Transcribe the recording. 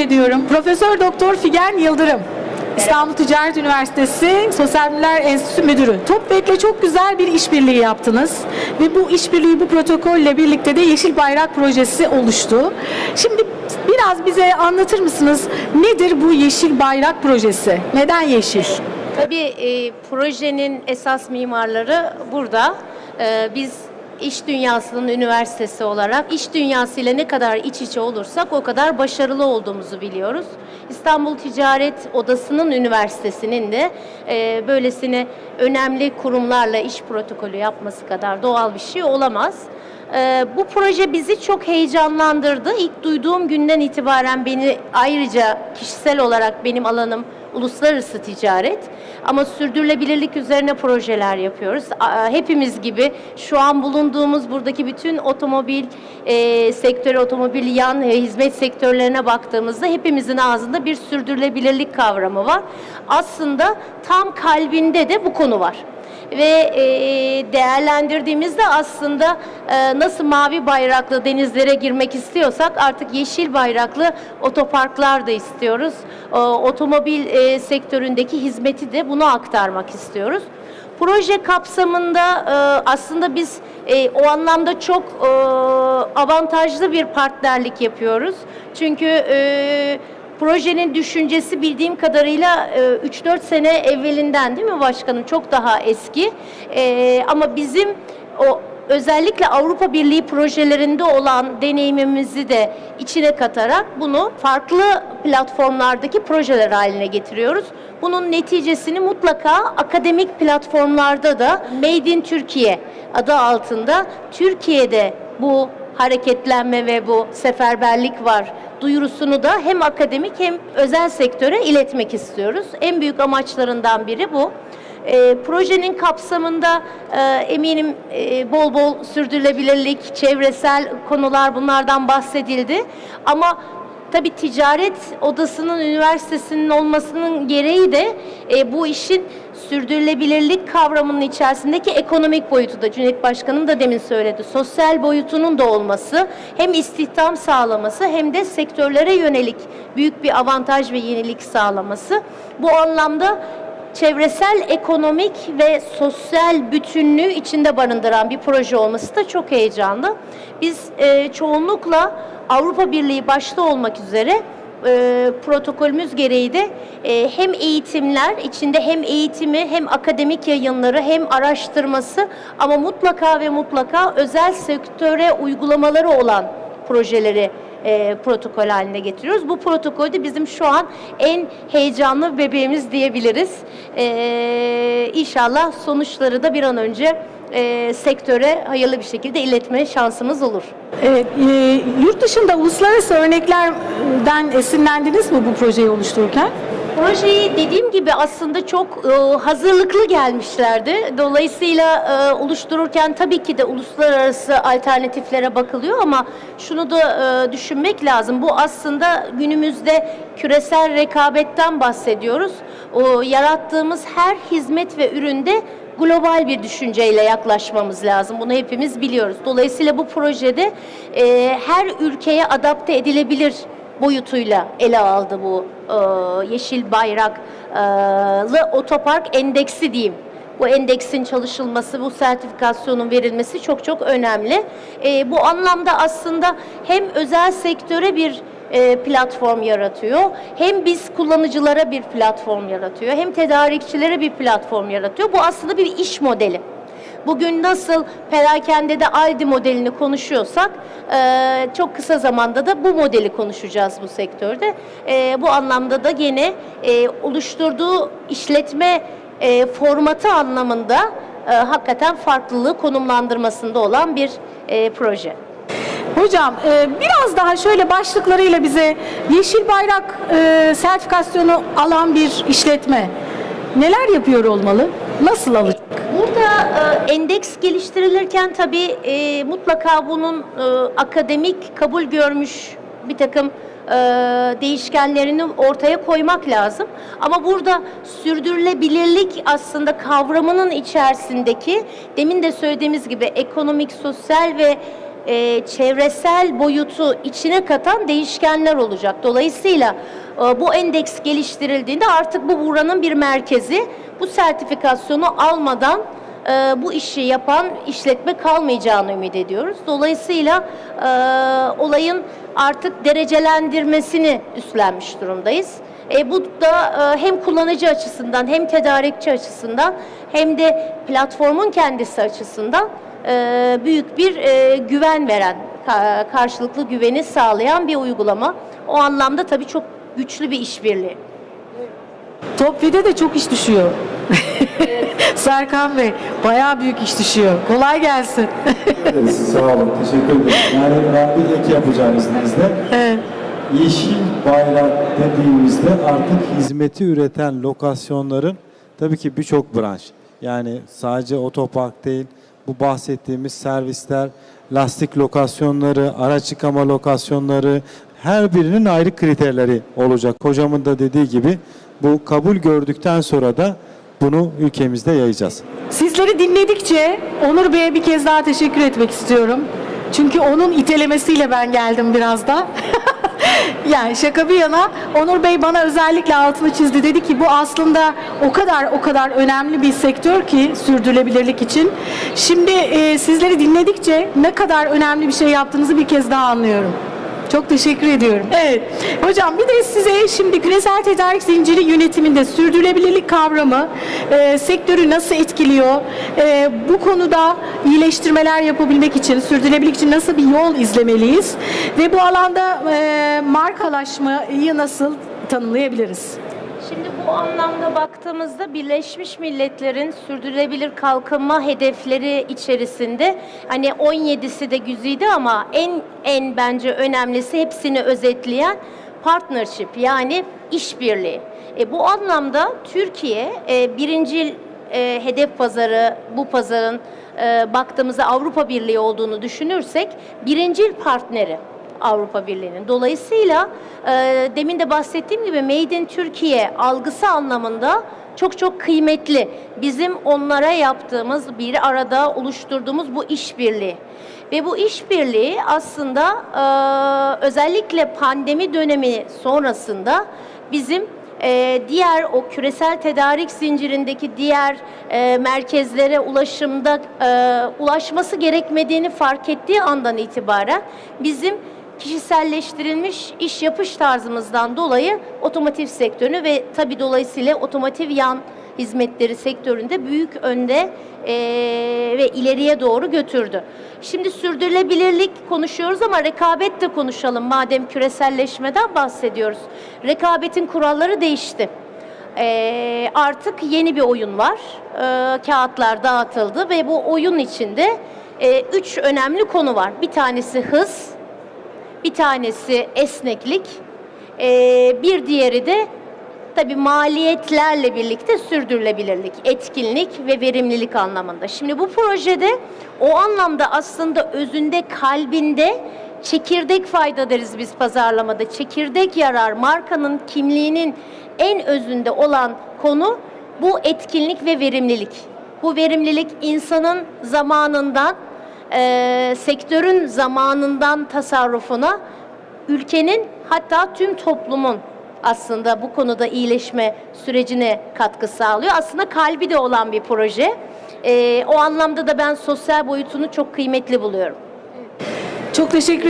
ediyorum. Profesör Doktor Figen Yıldırım. İstanbul Ticaret Üniversitesi Sosyal Bilimler Enstitüsü Müdürü. TOPBEK'le çok güzel bir işbirliği yaptınız. Ve bu işbirliği bu protokolle birlikte de Yeşil Bayrak Projesi oluştu. Şimdi biraz bize anlatır mısınız? Nedir bu Yeşil Bayrak Projesi? Neden yeşil? Tabii e, projenin esas mimarları burada. E, biz iş dünyasının üniversitesi olarak iş dünyasıyla ne kadar iç içe olursak o kadar başarılı olduğumuzu biliyoruz. İstanbul Ticaret Odası'nın üniversitesinin de e, böylesine önemli kurumlarla iş protokolü yapması kadar doğal bir şey olamaz. Ee, bu proje bizi çok heyecanlandırdı. İlk duyduğum günden itibaren beni ayrıca kişisel olarak benim alanım uluslararası ticaret ama sürdürülebilirlik üzerine projeler yapıyoruz. Hepimiz gibi şu an bulunduğumuz buradaki bütün otomobil e, sektörü, otomobil yan e, hizmet sektörlerine baktığımızda hepimizin ağzında bir sürdürülebilirlik kavramı var. Aslında tam kalbinde de bu konu var ve e, değerlendirdiğimizde aslında e, nasıl mavi bayraklı denizlere girmek istiyorsak artık yeşil bayraklı otoparklar da istiyoruz. O, otomobil e, sektöründeki hizmeti de bunu aktarmak istiyoruz. Proje kapsamında e, aslında biz e, o anlamda çok e, avantajlı bir partnerlik yapıyoruz. Çünkü e, Projenin düşüncesi bildiğim kadarıyla e, 3-4 sene evvelinden değil mi başkanım? Çok daha eski. E, ama bizim o özellikle Avrupa Birliği projelerinde olan deneyimimizi de içine katarak bunu farklı platformlardaki projeler haline getiriyoruz. Bunun neticesini mutlaka akademik platformlarda da Made in Türkiye adı altında Türkiye'de bu hareketlenme ve bu seferberlik var duyurusunu da hem akademik hem özel sektöre iletmek istiyoruz. En büyük amaçlarından biri bu. E, projenin kapsamında e, eminim e, bol bol sürdürülebilirlik, çevresel konular bunlardan bahsedildi. Ama Tabii ticaret odasının üniversitesinin olmasının gereği de e, bu işin sürdürülebilirlik kavramının içerisindeki ekonomik boyutu da Cüneyt Başkanım da demin söyledi. Sosyal boyutunun da olması hem istihdam sağlaması hem de sektörlere yönelik büyük bir avantaj ve yenilik sağlaması. Bu anlamda çevresel, ekonomik ve sosyal bütünlüğü içinde barındıran bir proje olması da çok heyecanlı. Biz e, çoğunlukla Avrupa Birliği başta olmak üzere e, protokolümüz gereği de e, hem eğitimler içinde hem eğitimi hem akademik yayınları hem araştırması ama mutlaka ve mutlaka özel sektöre uygulamaları olan projeleri e, protokol haline getiriyoruz. Bu protokolde bizim şu an en heyecanlı bebeğimiz diyebiliriz. E, inşallah sonuçları da bir an önce e, sektöre hayırlı bir şekilde iletme şansımız olur. Evet, e, yurt dışında uluslararası örneklerden esinlendiniz mi bu projeyi oluştururken? Projeyi dediğim gibi aslında çok e, hazırlıklı gelmişlerdi. Dolayısıyla e, oluştururken tabii ki de uluslararası alternatiflere bakılıyor ama şunu da e, düşünmek lazım. Bu aslında günümüzde küresel rekabetten bahsediyoruz. O yarattığımız her hizmet ve üründe global bir düşünceyle yaklaşmamız lazım. Bunu hepimiz biliyoruz. Dolayısıyla bu projede e, her ülkeye adapte edilebilir boyutuyla ele aldı bu e, yeşil bayraklı otopark endeksi diyeyim. Bu endeksin çalışılması, bu sertifikasyonun verilmesi çok çok önemli. E, bu anlamda aslında hem özel sektöre bir e, platform yaratıyor, hem biz kullanıcılara bir platform yaratıyor, hem tedarikçilere bir platform yaratıyor. Bu aslında bir iş modeli. Bugün nasıl perakendede Aldi modelini konuşuyorsak e, çok kısa zamanda da bu modeli konuşacağız bu sektörde. E, bu anlamda da gene e, oluşturduğu işletme e, formatı anlamında e, hakikaten farklılığı konumlandırmasında olan bir e, proje. Hocam e, biraz daha şöyle başlıklarıyla bize Yeşil Bayrak e, sertifikasyonu alan bir işletme neler yapıyor olmalı? Nasıl alacak? Endeks geliştirilirken tabii e, mutlaka bunun e, akademik kabul görmüş bir takım e, değişkenlerini ortaya koymak lazım. Ama burada sürdürülebilirlik aslında kavramının içerisindeki demin de söylediğimiz gibi ekonomik, sosyal ve e, çevresel boyutu içine katan değişkenler olacak. Dolayısıyla e, bu endeks geliştirildiğinde artık bu buranın bir merkezi. Bu sertifikasyonu almadan e, bu işi yapan işletme kalmayacağını ümit ediyoruz. Dolayısıyla e, olayın artık derecelendirmesini üstlenmiş durumdayız. E, bu da e, hem kullanıcı açısından hem tedarikçi açısından hem de platformun kendisi açısından e, büyük bir e, güven veren, ka- karşılıklı güveni sağlayan bir uygulama. O anlamda tabii çok güçlü bir işbirliği. Topvi'de de çok iş düşüyor. Serkan Bey, bayağı büyük iş düşüyor. Kolay gelsin. ederiz. Sağ olun. Teşekkür ederim. Yani ben bir ek yapacağım izninizle. Evet. Yeşil bayrak dediğimizde artık hizmeti üreten lokasyonların tabii ki birçok branş. Yani sadece otopark değil, bu bahsettiğimiz servisler, lastik lokasyonları, araç yıkama lokasyonları, her birinin ayrı kriterleri olacak. Hocamın da dediği gibi bu kabul gördükten sonra da bunu ülkemizde yayacağız. Sizleri dinledikçe Onur Bey'e bir kez daha teşekkür etmek istiyorum. Çünkü onun itelemesiyle ben geldim biraz da. yani şaka bir yana Onur Bey bana özellikle altını çizdi. Dedi ki bu aslında o kadar o kadar önemli bir sektör ki sürdürülebilirlik için. Şimdi e, sizleri dinledikçe ne kadar önemli bir şey yaptığınızı bir kez daha anlıyorum. Çok teşekkür ediyorum. Evet. Hocam bir de size şimdi küresel tedarik zinciri yönetiminde sürdürülebilirlik kavramı e, sektörü nasıl etkiliyor? E, bu konuda iyileştirmeler yapabilmek için, sürdürülebilirlik için nasıl bir yol izlemeliyiz? Ve bu alanda e, markalaşmayı nasıl tanımlayabiliriz? Şimdi bu anlamda baktığımızda Birleşmiş Milletler'in sürdürülebilir kalkınma hedefleri içerisinde hani 17'si de güzide ama en en bence önemlisi hepsini özetleyen partnership yani işbirliği. E, bu anlamda Türkiye e, birincil e, hedef pazarı bu pazarın e, baktığımızda Avrupa Birliği olduğunu düşünürsek birincil partneri. Avrupa Birliği'nin. Dolayısıyla e, demin de bahsettiğim gibi Made in Türkiye algısı anlamında çok çok kıymetli. Bizim onlara yaptığımız bir arada oluşturduğumuz bu işbirliği. Ve bu işbirliği aslında e, özellikle pandemi dönemi sonrasında bizim e, diğer o küresel tedarik zincirindeki diğer e, merkezlere ulaşımda e, ulaşması gerekmediğini fark ettiği andan itibaren bizim kişiselleştirilmiş iş yapış tarzımızdan dolayı otomotiv sektörünü ve tabi dolayısıyla otomotiv yan hizmetleri sektöründe büyük önde e, ve ileriye doğru götürdü. Şimdi sürdürülebilirlik konuşuyoruz ama rekabet de konuşalım madem küreselleşmeden bahsediyoruz. Rekabetin kuralları değişti. E, artık yeni bir oyun var. E, kağıtlar dağıtıldı ve bu oyun içinde e, üç önemli konu var. Bir tanesi hız, bir tanesi esneklik, ee, bir diğeri de tabii maliyetlerle birlikte sürdürülebilirlik, etkinlik ve verimlilik anlamında. Şimdi bu projede o anlamda aslında özünde kalbinde çekirdek fayda deriz biz pazarlamada. Çekirdek yarar markanın kimliğinin en özünde olan konu bu etkinlik ve verimlilik. Bu verimlilik insanın zamanından e, sektörün zamanından tasarrufuna, ülkenin hatta tüm toplumun aslında bu konuda iyileşme sürecine katkı sağlıyor. Aslında kalbi de olan bir proje. E, o anlamda da ben sosyal boyutunu çok kıymetli buluyorum. Çok teşekkür